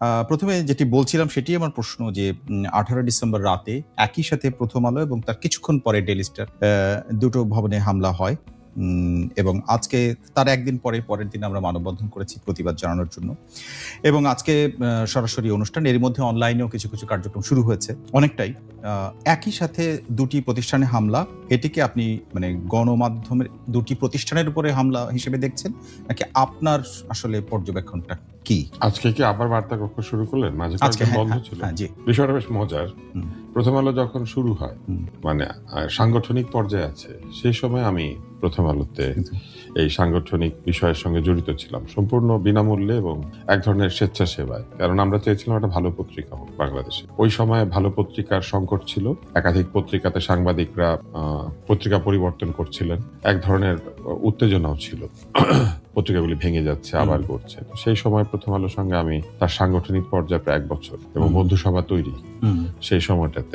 প্রথমে যেটি বলছিলাম সেটি আমার প্রশ্ন যে আঠারো ডিসেম্বর রাতে একই সাথে প্রথম আলো এবং তার কিছুক্ষণ পরে ডেলি স্টার দুটো ভবনে হামলা হয় এবং আজকে তার একদিন পরে পরের দিন আমরা মানববন্ধন করেছি প্রতিবাদ জানানোর জন্য। এবং আজকে সরাসরি অনুষ্ঠান, এর মধ্যে অনলাইনেও কিছু কিছু কার্যক্রম শুরু হয়েছে, অনেকটাই। একই সাথে দুটি প্রতিষ্ঠানে হামলা, এটিকে আপনি মানে গণমাধ্যমের দুটি প্রতিষ্ঠানের উপরে হামলা হিসেবে দেখছেন, নাকি আপনার আসলে পর্যবেক্ষণটা? কি? আজকে কি আবার বার্তা কক্ষ শুরু করলেন? মাঝে কয়েকদিন হ্যাঁ, বন্ধ হ্যাঁ, ছিল। হ্যাঁ জি। বিষয়টা বেশ মজার। প্রথম আলো যখন শুরু হয় মানে সাংগঠনিক পর্যায়ে আছে সেই সময় আমি প্রথম আলোতে এই সাংগঠনিক বিষয়ের সঙ্গে জড়িত ছিলাম সম্পূর্ণ বিনামূল্যে এবং এক ধরনের স্বেচ্ছাসেবায়। কারণ আমরা চেয়েছিলাম একটা ভালো পত্রিকা হোক বাংলাদেশে। ওই সময় ভালো পত্রিকার সংকট ছিল। একাধিক পত্রিকাতে সাংবাদিকরা পত্রিকা পরিবর্তন করছিলেন। এক ধরনের উত্তেজনাও ছিল। পত্রিকাগুলি ভেঙে যাচ্ছে আবার করছে সেই সময় প্রথম আলোর সঙ্গে আমি তার সাংগঠনিক পর্যায়ে প্রায় এক বছর এবং বন্ধুসভা তৈরি সেই সময়টাতে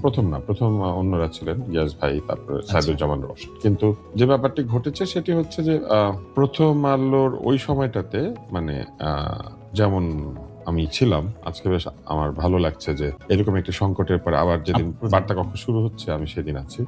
প্রথম না প্রথম অন্যরা ছিলেন ইয়াস ভাই তারপরে সাইদুল সাইদুজ্জামান রশিদ কিন্তু যে ব্যাপারটি ঘটেছে সেটি হচ্ছে যে আহ, প্রথম আলোর ওই সময়টাতে মানে আহ, যেমন আমি ছিলাম আজকে বেশ আমার ভালো লাগছে যে এরকম একটি সংকটের পরে আবার যেদিন বার্তা কক্ষ শুরু হচ্ছে আমি সেদিন আছি।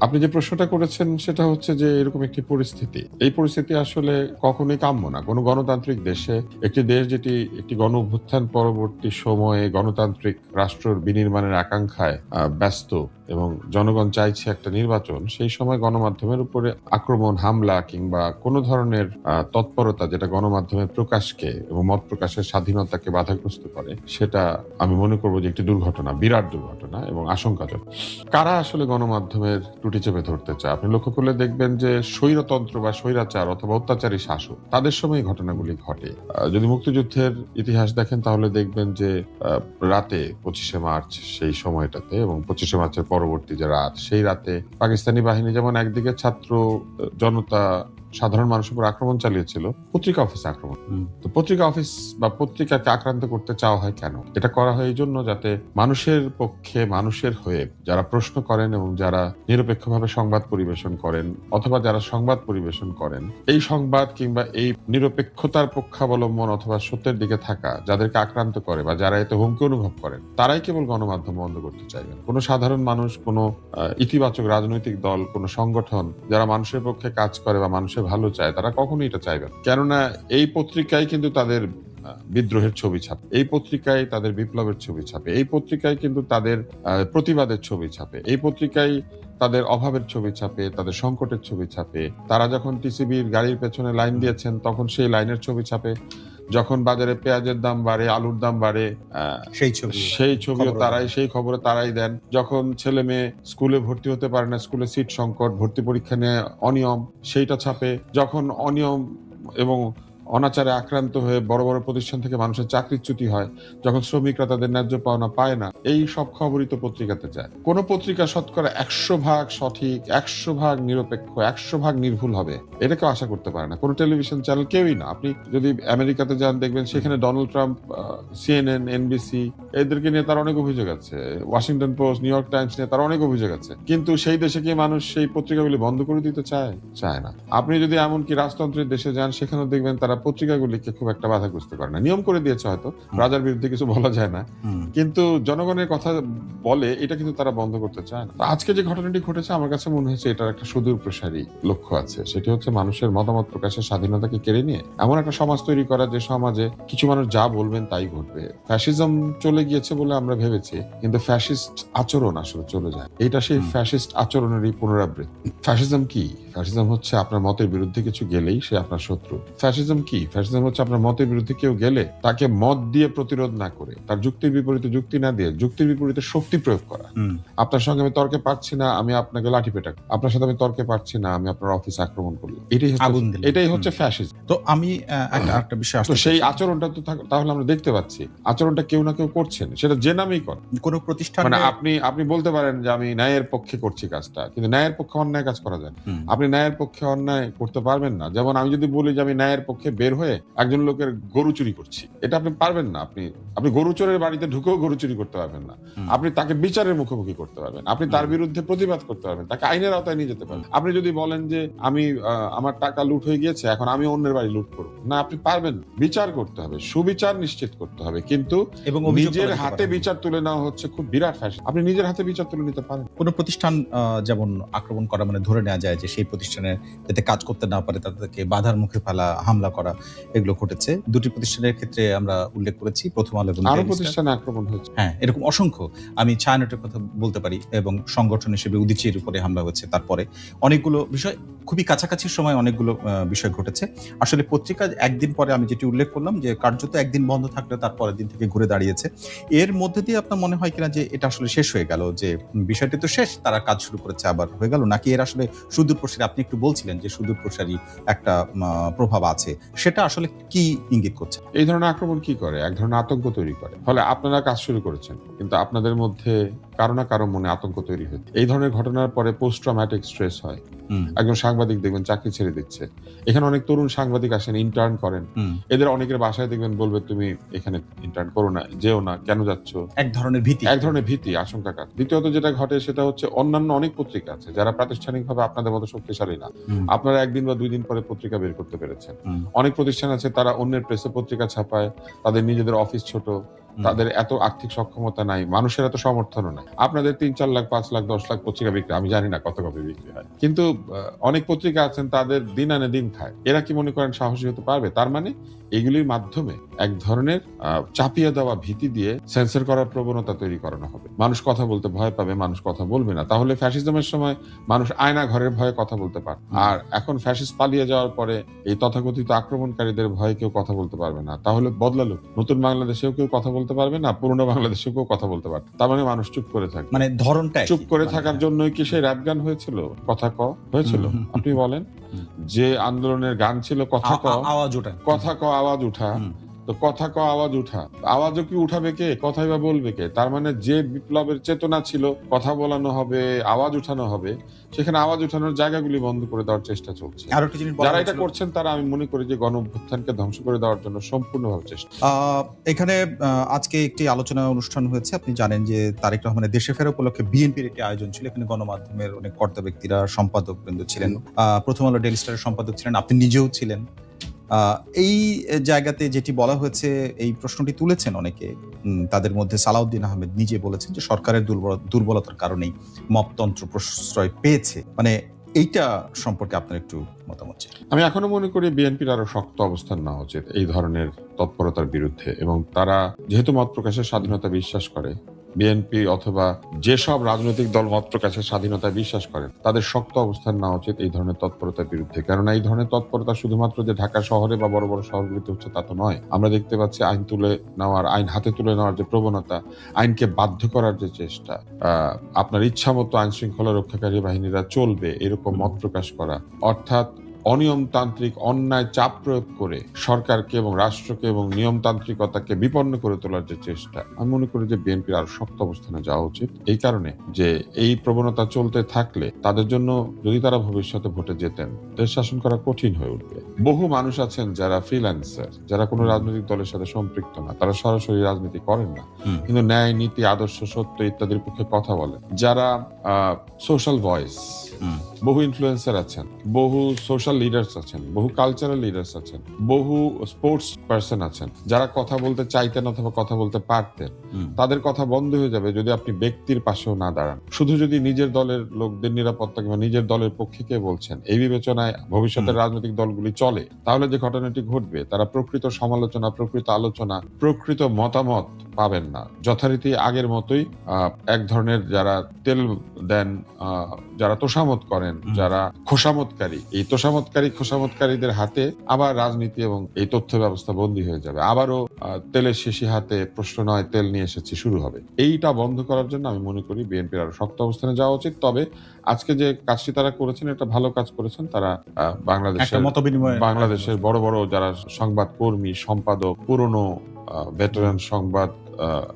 আপনি যে প্রশ্নটা করেছেন সেটা হচ্ছে যে এরকম একটি পরিস্থিতি। এই পরিস্থিতি আসলে কখনোই কাম্য না। কোনো গণতান্ত্রিক দেশে একটি দেশ যেটি একটি গণ অভ্যুত্থান পরবর্তী সময়ে গণতান্ত্রিক রাষ্ট্র বিনির্মাণের আকাঙ্ক্ষায় ব্যস্ত এবং জনগণ চাইছে একটা নির্বাচন, সেই সময় গণমাধ্যমের উপরে আক্রমণ, হামলা কিংবা কোনো ধরনের তৎপরতা যেটা গণমাধ্যমের প্রকাশকে এবং মত প্রকাশের স্বাধীনতাকে বাধাগ্রস্ত করে, সেটা আমি মনে করব যে একটি দুর্ঘটনা, বিরাট দুর্ঘটনা এবং আশঙ্কাজনক। কারা আসলে গণমাধ্যমের ত্রুটি চেপে ধরতে চায়? আপনি লক্ষ্য করলে দেখবেন যে স্বৈরতন্ত্র বা স্বৈরাচার অথবা অত্যাচারী শাসক, তাদের সময় ঘটনাগুলি ঘটে। যদি মুক্তিযুদ্ধের ইতিহাস দেখেন, তাহলে দেখবেন যে রাতে পঁচিশে মার্চ সেই সময়টাতে এবং পঁচিশে মার্চের পরবর্তী যে রাত সেই রাতে পাকিস্তানি বাহিনী যেমন একদিকে ছাত্র জনতা সাধারণ মানুষের উপর আক্রমণ চালিয়েছিল পত্রিকা অফিসে আক্রমণ। তো পত্রিকা অফিস বা পত্রিকাকে আক্রান্ত করতে চাওয়া হয় কেন? এটা করা হয় এই জন্য যাতে মানুষের পক্ষে মানুষের হয়ে যারা প্রশ্ন করেন এবং যারা নিরপেক্ষভাবে সংবাদ পরিবেশন করেন অথবা যারা সংবাদ পরিবেশন করেন এই সংবাদ কিংবা এই নিরপেক্ষতার পক্ষাবলম্বন অথবা সত্যের দিকে থাকা যাদেরকে আক্রান্ত করে বা যারা এতে হুমকি অনুভব করেন তারাই কেবল গণমাধ্যম বন্ধ করতে চাইবেন কোনো সাধারণ মানুষ কোনো ইতিবাচক রাজনৈতিক দল কোনো সংগঠন যারা মানুষের পক্ষে কাজ করে বা মানুষের ভালো চায়, তারা কখনোই এটা চাইবে না। কেননা এই পত্রিকায় কিন্তু তাদের বিদ্রোহের ছবি ছাপে, এই পত্রিকায় তাদের বিপ্লবের ছবি ছাপে, এই পত্রিকায় কিন্তু তাদের প্রতিবাদের ছবি ছাপে, এই পত্রিকায় তাদের অভাবের ছবি ছাপে, তাদের সংকটের ছবি ছাপে তারা যখন টিসিবির গাড়ির পেছনে লাইন দিয়েছেন, তখন সেই লাইনের ছবি ছাপে যখন বাজারে পেঁয়াজের দাম বাড়ে আলুর দাম বাড়ে আহ, সেই ছবি সেই ছবিও তারাই সেই খবরে তারাই দেন। যখন ছেলে মেয়ে স্কুলে ভর্তি হতে পারে না স্কুলে সিট সংকট ভর্তি পরীক্ষা নিয়ে অনিয়ম সেইটা ছাপে। যখন অনিয়ম এবং অনাচারে আক্রান্ত হয়ে বড় বড় প্রতিষ্ঠান থেকে মানুষের চাকরিচ্যুতি হয়, যখন শ্রমিকরা তাদের ন্যায্য পাওনা পায় না। এই সব খবরই তো পত্রিকাতে যায়। কোনো পত্রিকা শতকরা একশো ভাগ সঠিক, একশো ভাগ নিরপেক্ষ, একশো ভাগ নির্ভুল হবে। এটা কেউ আশা করতে পারে না। কোনো টেলিভিশন চ্যানেল কেউই না। আপনি যদি আমেরিকাতে যান, দেখবেন সেখানে ডোনাল্ড ট্রাম্প সিএনএন, এনবিসি এদেরকে নিয়ে তার অনেক অভিযোগ আছে। Washington Post New York Times নিয়ে তার অনেক অভিযোগ আছে। কিন্তু সেই দেশে কি মানুষ সেই পত্রিকাগুলি বন্ধ করে দিতে চায়? চায় না। আপনি যদি এমনকি রাজতন্ত্রের দেশে যান সেখানেও দেখবেন তারা পত্রিকাগুলিকে খুব একটা বাধাগ্রস্ত করে না। নিয়ম করে দিয়েছে হয়তো। রাজার বিরুদ্ধে কিছু বলা যায় না। কিন্তু জনগণের কথা বলে এটা কিন্তু তারা বন্ধ করতে চায় না। আজকে যে ঘটনাটি ঘটেছে আমার কাছে মনে হয়েছে এটার একটা সুদূর প্রসারী লক্ষ্য আছে। সেটি হচ্ছে মানুষের মতামত প্রকাশের স্বাধীনতাকে কেড়ে নিয়ে এমন একটা সমাজ তৈরি করা যে সমাজে কিছু মানুষ যা বলবেন তাই ঘটবে। ফ্যাসিজম চলে গিয়েছে বলে আমরা ভেবেছি কিন্তু ফ্যাসিস্ট আচরণ আসলে চলে যায়। এটা সেই ফ্যাসিস্ট আচরণেরই পুনরাবৃত্তি। ফ্যাসিজম কি? ফ্যাসিজম হচ্ছে আপনার মতের বিরুদ্ধে কিছু গেলেই সে আপনার শত্রু। ফ্যাসিজম কি? ফ্যাসিজম হচ্ছে আপনার মতের বিরুদ্ধে কেউ গেলে তাকে মত দিয়ে প্রতিরোধ না করে তার যুক্তির বিপরীতে যুক্তি না দিয়ে যুক্তির বিপরীতে শক্তি প্রয়োগ করা। আপনার সঙ্গে আমি তর্কে পারছি না আমি আপনাকে লাঠি পেটা আপনার সাথে আমি তর্কে পারছি না আমি আপনার অফিস আক্রমণ করলাম। এটাই হচ্ছে এটাই হচ্ছে ফ্যাসিজম তো আমি একটা একটা বিষয় সেই আচরণটা তো তাহলে আমরা দেখতে পাচ্ছি আচরণটা কেউ না কেউ করছেন সেটা যে নামেই কর কোনো প্রতিষ্ঠান মানে আপনি আপনি বলতে পারেন যে আমি ন্যায়ের পক্ষে করছি কাজটা কিন্তু ন্যায়ের পক্ষে অন্যায় কাজ করা যায় আপনি ন্যায়ের পক্ষে অন্যায় করতে পারবেন না। যেমন আমি যদি বলি যে আমি ন্যায়ের পক্ষে বের হয়ে একজন লোকের গরু চুরি করছি এটা আপনি পারবেন না। আপনি আপনি গরু চোরের বাড়িতে ঢুকেও গরু চুরি করতে পারবেন না। আপনি তাকে বিচারের মুখোমুখি করতে পারবেন। আপনি তার বিরুদ্ধে প্রতিবাদ করতে পারবেন। তাকে আইনের আওতায় নিয়ে যেতে পারবেন। আপনি যদি বলেন যে আমি আমার টাকা লুট হয়ে গিয়েছে এখন আমি অন্যের বাড়ি লুট করব। না আপনি পারবেন বিচার করতে হবে। সুবিচার নিশ্চিত করতে হবে। কিন্তু এবং অভিযোগ নিজের হাতে বিচার তুলে নেওয়া হচ্ছে খুব বিরাট ফ্যাশন আপনি নিজের হাতে বিচার তুলে নিতে পারেন। কোনো প্রতিষ্ঠান যেমন আক্রমণ করা মানে ধরে নেওয়া যায় যে সেই প্রতিষ্ঠানে যাতে কাজ করতে না পারে তাদেরকে বাধার মুখে ফেলা হামলা করা এগুলো ঘটেছে। দুটি প্রতিষ্ঠানের ক্ষেত্রে আমরা উল্লেখ করেছি। প্রথম আলো এবং আরও প্রতিষ্ঠানে আক্রমণ হয়েছে। হ্যাঁ এরকম অসংখ্য। আমি ছায়ানটের কথা বলতে পারি এবং সংগঠন হিসেবে উদিচির উপরে হামলা হয়েছে তারপরে। অনেকগুলো বিষয় খুবই কাছাকাছি সময় অনেকগুলো বিষয় ঘটেছে। আসলে পত্রিকা একদিন পরে আমি যেটি উল্লেখ করলাম যে কার্যত একদিন বন্ধ থাকলে তার পরের দিন থেকে ঘুরে দাঁড়িয়েছে। এর মধ্যে দিয়ে আপনার মনে হয় কিনা যে এটা আসলে শেষ হয়ে গেল, যে বিষয়টি তো শেষ, তারা কাজ শুরু করেছে, আবার হয়ে গেল, নাকি এর আসলে সুদূর প্রসারী আপনি একটু বলছিলেন যে সুদূর প্রসারী একটা প্রভাব আছে, সেটা আসলে কি ইঙ্গিত করছে? এই ধরনের আক্রমণ কি করে? এক ধরনের আতঙ্ক তৈরি করে। ফলে আপনারা কাজ শুরু করেছেন, কিন্তু আপনাদের মধ্যে কারও না কারও মনে আতঙ্ক তৈরি হয়েছে এই ধরনের ঘটনার পরে পোস্ট ট্রমাটিক স্ট্রেস হয় একজন সাংবাদিক দেখবেন চাকরি ছেড়ে দিচ্ছে। এখানে অনেক তরুণ সাংবাদিক আসেন ইন্টার্ন করেন। এদের অনেকের বাসায় দেখবেন বলবে তুমি এখানে ইন্টার্ন করো না যেও না কেন যাচ্ছ? এক ধরনের ভীতি। এক ধরনের ভীতি আশঙ্কা কাজ। দ্বিতীয়ত যেটা ঘটে সেটা হচ্ছে অন্যান্য অনেক পত্রিকা আছে যারা প্রাতিষ্ঠানিকভাবে আপনাদের মতো শক্তিশালী না। আপনারা একদিন বা দুই দিন পরে পত্রিকা বের করতে পেরেছেন। অনেক প্রতিষ্ঠান আছে তারা অন্যের প্রেসে পত্রিকা ছাপায় তাদের নিজেদের অফিস ছোট। তাদের এত আর্থিক সক্ষমতা নাই মানুষের এত সমর্থনও নাই। আপনাদের তিন চার লাখ পাঁচ লাখ দশ লাখ পত্রিকা বিক্রি আমি জানি না কত কপি বিক্রি হয়। কিন্তু অনেক পত্রিকা আছেন তাদের দিন আনে দিন খায়। এরা কি মনে করেন সাহসী হতে পারবে? তার মানে এগুলির মাধ্যমে এক ধরনের চাপিয়ে দেওয়া ভীতি দিয়ে সেন্সর করার প্রবণতা তৈরি করানো হবে। মানুষ কথা বলতে ভয় পাবে মানুষ কথা বলবে না। তাহলে ফ্যাসিজমের সময় মানুষ আয়না ঘরের ভয়ে কথা বলতে পারে আর এখন ফ্যাসিস্ট পালিয়ে যাওয়ার পরে এই তথাকথিত আক্রমণকারীদের ভয়ে কেউ কথা বলতে পারবে না। তাহলে বদলালো। নতুন বাংলাদেশেও কেউ কথা বলতে পারবে না পুরনো বাংলাদেশে কেউ কথা বলতে পারবে তার মানে মানুষ চুপ করে থাকে। মানে ধরনটা চুপ করে থাকার জন্যই কি সেই র্যাপ গান হয়েছিল? কথা ক হয়েছিল। আপনি বলেন। যে আন্দোলনের গান ছিল কথা ক আওয়াজ ওঠা। কথা ক আওয়াজ উঠা তো কথা ক আওয়াজ উঠা। আওয়াজও কি উঠাবে কে? কথাই বা বলবে কে? তার মানে যে বিপ্লবের চেতনা ছিল কথা বলানো হবে আওয়াজ উঠানো হবে সেখানে আওয়াজ উঠানোর জায়গাগুলি বন্ধ করে দেওয়ার চেষ্টা চলছে। যারা এটা করছেন তারা আমি মনে করি যে গণ অভ্যুত্থানকে ধ্বংস করে দেওয়ার জন্য সম্পূর্ণভাবে চেষ্টা এখানে আজকে একটি আলোচনা অনুষ্ঠান হয়েছে। আপনি জানেন যে তারেক রহমানের দেশে ফেরা উপলক্ষে বিএনপির একটি আয়োজন ছিল। এখানে গণমাধ্যমের অনেক কর্তা ব্যক্তিরা সম্পাদক বৃন্দ ছিলেন আহ, প্রথম আলো ডেলি স্টারের সম্পাদক ছিলেন। আপনি নিজেও ছিলেন। এই জায়গাতে যেটি বলা হয়েছে, এই প্রশ্নটি তুলেছেন অনেকে। তাদের মধ্যে সালাউদ্দিন আহমেদ নিজে বলেছেন যে সরকারের দুর্বল- দুর্বলতার কারণেই মপতন্ত্র প্রশ্রয় পেয়েছে। মানে এইটা সম্পর্কে আপনার একটু মতামত আমি এখনও মনে করি বিএনপির আরও শক্ত অবস্থান নেওয়া উচিত এই ধরনের তৎপরতার বিরুদ্ধে এবং তারা যেহেতু মত প্রকাশের স্বাধীনতা বিশ্বাস করে বিএনপি অথবা যেসব রাজনৈতিক দল মত প্রকাশের স্বাধীনতা বিশ্বাস করেন, তাদের শক্ত অবস্থান নেওয়া উচিত এই ধরনের তৎপরতার বিরুদ্ধে। কেননা এই ধরনের তৎপরতা শুধুমাত্র যে ঢাকা শহরে বা বড় বড় শহরগুলিতে হচ্ছে তা তো নয়। আমরা দেখতে পাচ্ছি আইন তুলে নেওয়ার, আইন হাতে তুলে নেওয়ার যে প্রবণতা, আইনকে বাধ্য করার যে চেষ্টা আপনার ইচ্ছা মতো আইন শৃঙ্খলা রক্ষাকারী বাহিনীরা চলবে, এরকম মত প্রকাশ করা। অর্থাৎ অনিয়মতান্ত্রিক অন্যায় চাপ প্রয়োগ করে সরকারকে এবং রাষ্ট্রকে এবং নিয়মতান্ত্রিকতাকে বিপন্ন করে তোলার যে চেষ্টা আমি মনে করি যে বিএনপির আরও শক্ত অবস্থানে যাওয়া উচিত। এই কারণে যে এই প্রবণতা চলতে থাকলে তাদের জন্য যদি তারা ভবিষ্যতে ভোটে যেতেন দেশ শাসন করা কঠিন হয়ে উঠবে। বহু মানুষ আছেন যারা ফ্রিল্যান্সার যারা কোনো রাজনৈতিক দলের সাথে সম্পৃক্ত না তারা সরাসরি রাজনীতি করেন না। কিন্তু ন্যায় নীতি আদর্শ সত্য ইত্যাদির পক্ষে কথা বলেন। যারা সোশ্যাল ভয়েস। বহু ইনফ্লুয়েন্সার আছেন বহু সোশ্যাল লিডার্স আছেন বহু কালচারাল লিডার্স আছেন বহু স্পোর্টস পার্সন আছেন। যারা কথা বলতে চাইতেন অথবা কথা বলতে পারতেন তাদের কথা বন্ধ হয়ে যাবে যদি আপনি ব্যক্তির পাশেও না দাঁড়ান। শুধু যদি নিজের দলের লোকদের নিরাপত্তা কিংবা নিজের দলের পক্ষে কে বলছেন এই বিবেচনায় ভবিষ্যতের রাজনৈতিক দলগুলি চলে তাহলে যে ঘটনাটি ঘটবে তারা প্রকৃত সমালোচনা প্রকৃত আলোচনা প্রকৃত মতামত পাবেন না। যথারীতি আগের মতোই আহ, এক ধরনের যারা তেল দেন আহ, যারা তোষামত করেন হুম। যারা খোসামতকারী। এই তোষামতকারী খোসামতকারীদের হাতে আবার রাজনীতি এবং এই তথ্য ব্যবস্থা বন্দী হয়ে যাবে। আবারও তেলের শেষি হাতে প্রশ্ন নয় তেল নিয়ে এসেছি শুরু হবে। এইটা বন্ধ করার জন্য আমি মনে করি বিএনপির আরও শক্ত অবস্থানে যাওয়া উচিত। তবে আজকে যে কাজটি তারা করেছেন এটা ভালো কাজ করেছেন। তারা বাংলাদেশের মত বিনিময় বাংলাদেশের বড় বড় যারা সংবাদ কর্মী সম্পাদক পুরনো ভেটারান সংবাদ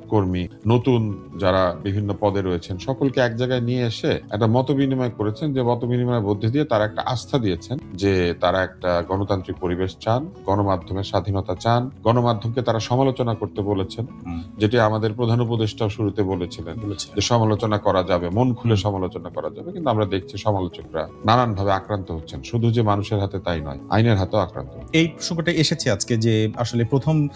কর্মী নতুন যারা বিভিন্ন পদে রয়েছেন সকলকে এক জায়গায় নিয়ে এসে একটা মত বিনিময় করেছেন যে মত বিনিময়ের মধ্যে দিয়ে তারা একটা আস্থা দিয়েছেন যে তারা একটা গণতান্ত্রিক পরিবেশ চান গণমাধ্যমের স্বাধীনতা চান গণমাধ্যমকে তারা সমালোচনা করতে বলেছেন যেটি আমাদের প্রধান উপদেষ্টাও শুরুতে বলেছিলেন যে সমালোচনা করা যাবে মন খুলে সমালোচনা করা যাবে কিন্তু আমরা দেখছি সমালোচকরা নানান ভাবে আক্রান্ত হচ্ছেন। শুধু যে মানুষের হাতে তাই নয় আইনের হাতেও আক্রান্ত এই প্রসঙ্গটা এসেছে আজকে যে আসলে প্রথম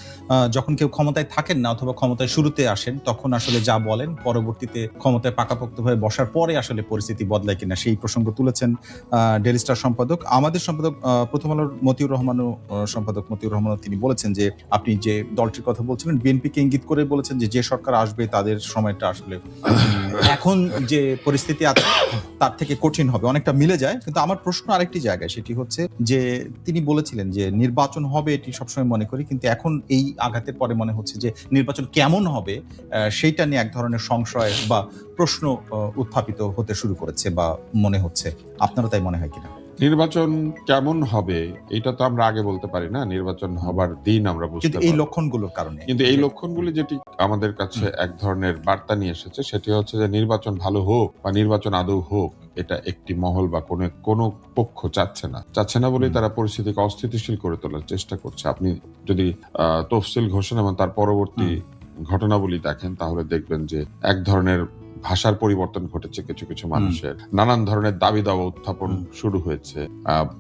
যখন কেউ ক্ষমতায় থাকেন না অথবা ক্ষমতায় শুরুতে আসেন তখন আসলে যা বলেন পরবর্তীতে ক্ষমতায় পাকাপোক্ত হয়ে বসার পরে আসলে পরিস্থিতি বদলায় কিনা সেই প্রসঙ্গ তুলেছেন ডেলি স্টার সম্পাদক। আমাদের সম্পাদক প্রথম আলোর মতিউর রহমানও সম্পাদক মতিউর রহমানও তিনি বলেছেন যে আপনি যে দলটির কথা বলছিলেন বিএনপিকে ইঙ্গিত করে বলেছেন যে যে সরকার আসবে তাদের সময়টা আসলে এখন যে পরিস্থিতি আছে, তার থেকে কঠিন হবে, অনেকটা মিলে যায়। কিন্তু আমার প্রশ্ন আরেকটি জায়গায়, সেটি হচ্ছে যে তিনি বলেছিলেন যে নির্বাচন হবে, এটি সবসময় মনে করি, কিন্তু এখন এই আঘাতের পরে মনে হচ্ছে যে নির্বাচন কেমন হবে সেইটা নিয়ে এক ধরনের সংশয় বা প্রশ্ন উত্থাপিত হতে শুরু করেছে বা মনে হচ্ছে। আপনারও তাই মনে হয় কিনা? নির্বাচন কেমন হবে এটা তো আমরা আগে বলতে পারি না নির্বাচন হবার দিন আমরা বুঝতে কিন্তু এই পারব। লক্ষণগুলোর কারণে। কিন্তু এই লক্ষণগুলি যেটি আমাদের কাছে এক ধরনের বার্তা নিয়ে এসেছে সেটি হচ্ছে যে নির্বাচন ভালো হোক বা নির্বাচন আদৌ হোক এটা একটি মহল বা কোনো কোনো পক্ষ চাচ্ছে না। চাচ্ছে না বলেই তারা পরিস্থিতিকে অস্থিতিশীল করে তোলার চেষ্টা করছে। আপনি যদি আহ, তফসিল ঘোষণা এবং তার পরবর্তী ঘটনাবলী দেখেন তাহলে দেখবেন যে এক ধরনের ভাষার পরিবর্তন ঘটেছে কিছু কিছু মানুষের। নানান ধরনের দাবি দাওয়া উত্থাপন শুরু হয়েছে।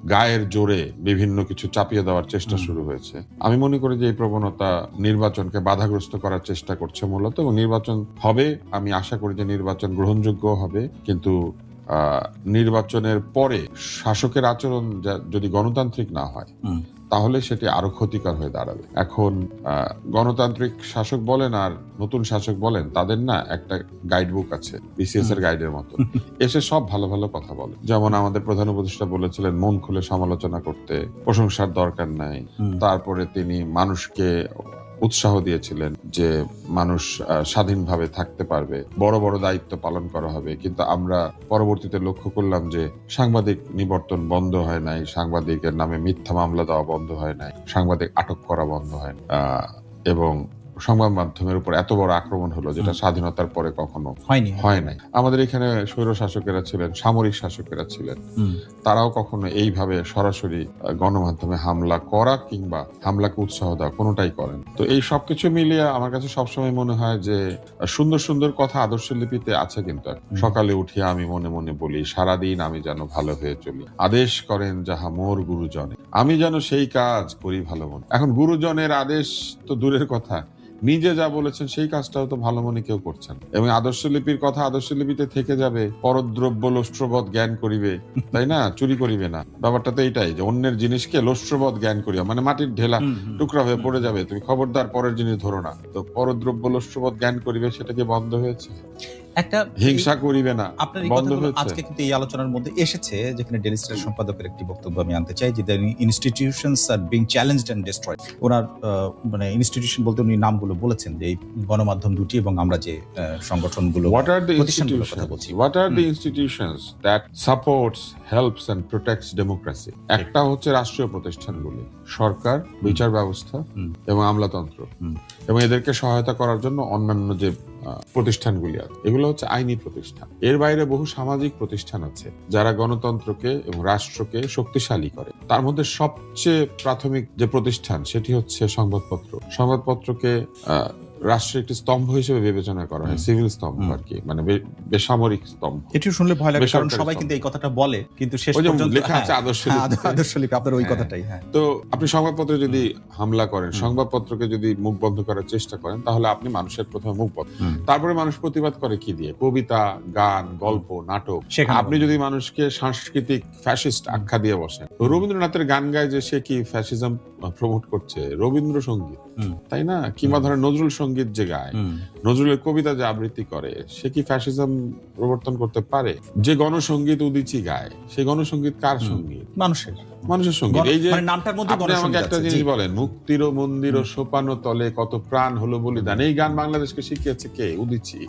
গায়ের জোরে বিভিন্ন কিছু চাপিয়ে দেওয়ার চেষ্টা শুরু হয়েছে। আমি মনে করি যে এই প্রবণতা নির্বাচনকে বাধাগ্রস্ত করার চেষ্টা করছে মূলত এবং নির্বাচন হবে। আমি আশা করি যে নির্বাচন গ্রহণযোগ্য হবে। কিন্তু আহ, নির্বাচনের পরে শাসকের আচরণ যা- যদি গণতান্ত্রিক না হয়। তাহলে সেটি আরও ক্ষতিকর হয়ে দাঁড়াবে। এখন গণতান্ত্রিক শাসক বলেন আর নতুন শাসক বলেন তাদের না একটা গাইড বুক আছে বিসিএস এর গাইডের মতো। এসে সব ভালো ভালো কথা বলে। যেমন আমাদের প্রধান উপদেষ্টা বলেছিলেন মন খুলে সমালোচনা করতে প্রশংসার দরকার নাই। তারপরে তিনি মানুষকে উৎসাহ দিয়েছিলেন যে মানুষ স্বাধীনভাবে থাকতে পারবে। বড় বড় দায়িত্ব পালন করা হবে। কিন্তু আমরা পরবর্তীতে লক্ষ্য করলাম যে সাংবাদিক নিবর্তন বন্ধ হয় নাই, সাংবাদিকের নামে মিথ্যা মামলা দেওয়া বন্ধ হয় নাই, সাংবাদিক আটক করা বন্ধ হয় এবং সংবাদ মাধ্যমের উপর এত বড় আক্রমণ হলো যেটা স্বাধীনতার পরে কখনো হয়নি। হয় নাই। আমাদের এখানে স্বৈর শাসকেরা ছিলেন সামরিক শাসকেরা ছিলেন। তারাও কখনো এইভাবে সরাসরি গণমাধ্যমে হামলা করা কিংবা হামলাকে উৎসাহ দেওয়া কোনোটাই করেন। তো এই সবকিছু মিলিয়ে আমার কাছে সবসময় মনে হয় যে সুন্দর সুন্দর কথা আদর্শ লিপিতে আছে কিন্তু সকালে উঠিয়া আমি মনে মনে বলি সারাদিন আমি যেন ভালো হয়ে চলি। আদেশ করেন যাহা মোর গুরুজনে। আমি যেন সেই কাজ করি ভালো মনে। এখন গুরুজনের আদেশ তো দূরের কথা। নিজে যা বলেছেন সেই কাজটাও তো ভালো মনে কেউ করছেন। এবং আদর্শ লিপির কথা আদর্শ লিপিতে থেকে যাবে পরদ্রব্য লোষ্ট্রবধ জ্ঞান করিবে তাই না? চুরি করিবে না। ব্যাপারটা তো এটাই যে অন্যের জিনিসকে লোষ্ট্রবধ জ্ঞান করিয়া মানে মাটির ঢেলা। টুকরা হয়ে পড়ে যাবে। তুমি খবরদার পরের জিনিস ধরো না। তো পরদ্রব্য লোষ্ট্রবধ জ্ঞান করিবে সেটা কি বন্ধ হয়েছে? একটা হিংসা করিবে না আপনার এই কথাগুলো আজকে কিন্তু এই আলোচনার মধ্যে এসেছে যেখানে ডেলি স্টার সম্পাদকের একটি বক্তব্য আমি আনতে চাই যে the institutions are being challenged and destroyed ওনার মানে ইনস্টিটিউশন বলতে উনি নামগুলো বলেছেন যে এই গণমাধ্যম দুটি এবং আমরা যে সংগঠনগুলো What are the প্রতিষ্ঠানগুলোর কথা বলছি। What are the institutions that supports, helps and protects democracy? একটা হচ্ছে রাষ্ট্রীয় প্রতিষ্ঠানগুলি সরকার বিচার ব্যবস্থা। এবং আমলাতন্ত্র। এবং এদেরকে সহায়তা করার জন্য অন্যান্য যে প্রতিষ্ঠানগুলি আছে। এগুলো হচ্ছে আইনি প্রতিষ্ঠান। এর বাইরে বহু সামাজিক প্রতিষ্ঠান আছে, যারা গণতন্ত্রকে এবং রাষ্ট্রকে শক্তিশালী করে। তার মধ্যে সবচেয়ে প্রাথমিক যে প্রতিষ্ঠান, সেটি হচ্ছে সংবাদপত্র। সংবাদপত্রকে রাষ্ট্রের একটি স্তম্ভ হিসেবে বিবেচনা করা হয় সিভিল স্তম্ভ আর কি মানে বেসামরিক স্তম্ভ। এটিও শুনলে ভয় লাগে কারণ সবাই কিন্তু এই কথাটা বলে কিন্তু শেষ পর্যন্ত লেখা আছে হ্যাঁ, আদর্শ হ্যাঁ, আদর্শ লিপি আপনার ওই হ্যাঁ। কথাটাই হ্যাঁ। তো আপনি সংবাদপত্রে যদি হামলা করেন সংবাদপত্রকে যদি মুখ বন্ধ করার চেষ্টা করেন তাহলে আপনি মানুষের প্রথমে মুখ বন্ধ। তারপরে মানুষ প্রতিবাদ করে কি দিয়ে? কবিতা গান গল্প নাটক। আপনি যদি মানুষকে সাংস্কৃতিক ফ্যাসিস্ট আখ্যা দিয়ে বসেন রবীন্দ্রনাথের গান গায় যে সে কি ফ্যাসিজম প্রমোট করছে? রবীন্দ্রসঙ্গীত। তাই না? কিংবা ধরেন নজরুল সংগীত যে গায় নজরুলের কবিতা যে আবৃত্তি করে সে কি ফ্যাসিজম প্রবর্তন করতে পারে? যে গণসঙ্গীত উদিচি গায় সেই গণসঙ্গীত কার সংগীত? মানুষের। মানুষের সংগীত। এই যে মানে নামটার মধ্যে আপনি আমাকে একটা জিনিস বলেন মুক্তির ও মন্দির ও সোপানো তলে কত প্রাণ হলো বলিদান। এই গান বাংলাদেশকে শিখিয়েছে কে? উদিচি।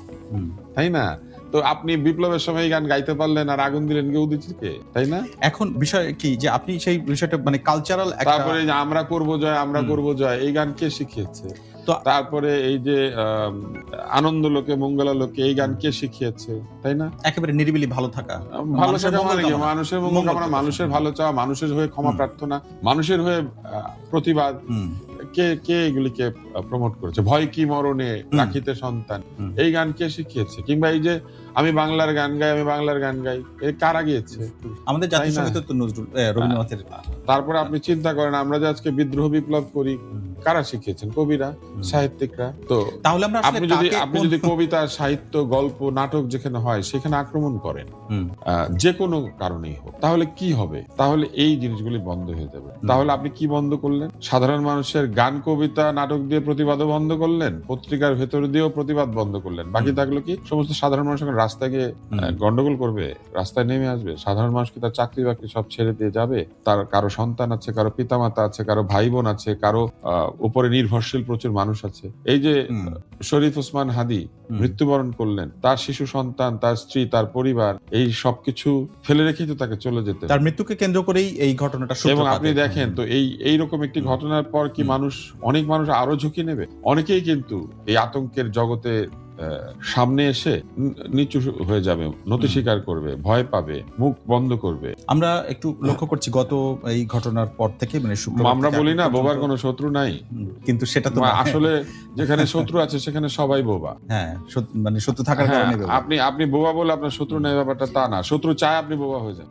তাই না? তো আপনি বিপ্লবের সময় এই গান গাইতে পারলেন আর আগুন দিলেন কে উদিচি কে? তাই না? এখন বিষয় কি যে আপনি সেই বিষয়টা মানে কালচারাল একটা তারপরে আমরা করব জয় আমরা। করব জয় এই গান কে শিখিয়েছে? তো- তারপরে এই যে আনন্দ লোকে মঙ্গলা লোকে এই গান কে শিখিয়েছে? তাই না? একেবারে নিরিবিলি ভালো থাকা। ভালো মানুষের থাকা মানে কি? মানুষের ভালো চাওয়া মানুষের হয়ে ক্ষমা প্রার্থনা মানুষের হয়ে প্রতিবাদ। কে কে এগুলিকে প্রমোট করেছে? ভয় কি মরণে রাখিতে সন্তান? এই গান কে শিখিয়েছে? কিংবা এই যে আমি বাংলার গান গাই আমি বাংলার গান গাই এ কারা গিয়েছে? আমাদের জাতীয় সংগীত তো নজরুল রবীন্দ্রনাথের। তারপরে আপনি চিন্তা করেন আমরা যে আজকে বিদ্রোহ বিপ্লব করি কারা শিখিয়েছেন? কবিরা সাহিত্যিকরা? তো তাহলে আমরা আপনি যদি আপনি যদি কবিতা সাহিত্য গল্প নাটক যেখানে হয় সেখানে আক্রমণ করেন যে কোনো কারণেই হোক তাহলে কি হবে? তাহলে এই জিনিসগুলি বন্ধ হয়ে যাবে। তাহলে আপনি কি বন্ধ করলেন? সাধারণ মানুষের গান কবিতা নাটক দিয়ে প্রতিবাদও বন্ধ করলেন? পত্রিকার ভেতর দিয়েও প্রতিবাদ বন্ধ করলেন? বাকি থাকল কি? সমস্ত সাধারণ মানুষ এখন রাস্তায় গিয়ে গন্ডগোল করবে রাস্তায় নেমে আসবে। সাধারণ মানুষ কি তার চাকরি বাকরি সব ছেড়ে দিয়ে যাবে? তার কারও সন্তান আছে কারও পিতামাতা আছে কারও ভাই বোন আছে কারও উপরে নির্ভরশীল প্রচুর মানুষ আছে। এই যে শরীফ ওসমান হাদি মৃত্যুবরণ করলেন তার শিশু সন্তান তার স্ত্রী তার পরিবার এই সবকিছু ফেলে রেখেই তো তাকে চলে যেতে তার মৃত্যুকে কেন্দ্র করেই এই ঘটনাটা এবং আপনি দেখেন তো এই এই রকম একটি ঘটনার পর কি মানুষ অনেক মানুষ আরও ঝুঁকি নেবে? অনেকেই কিন্তু এই আতঙ্কের জগতে সামনে এসে নিচু হয়ে যাবে নতি স্বীকার করবে ভয় পাবে মুখ বন্ধ করবে। আমরা একটু লক্ষ্য করছি গত এই ঘটনার পর থেকে মানে আমরা বলি না বোবার কোনো শত্রু নাই। কিন্তু সেটা তো আসলে যেখানে শত্রু আছে সেখানে সবাই বোবা। হ্যাঁ মানে শত্রু থাকার হ্যাঁ, কারণে আপনি আপনি বোবা বলে আপনার শত্রু নেই ব্যাপারটা তা না। শত্রু চায় আপনি বোবা হয়ে যান।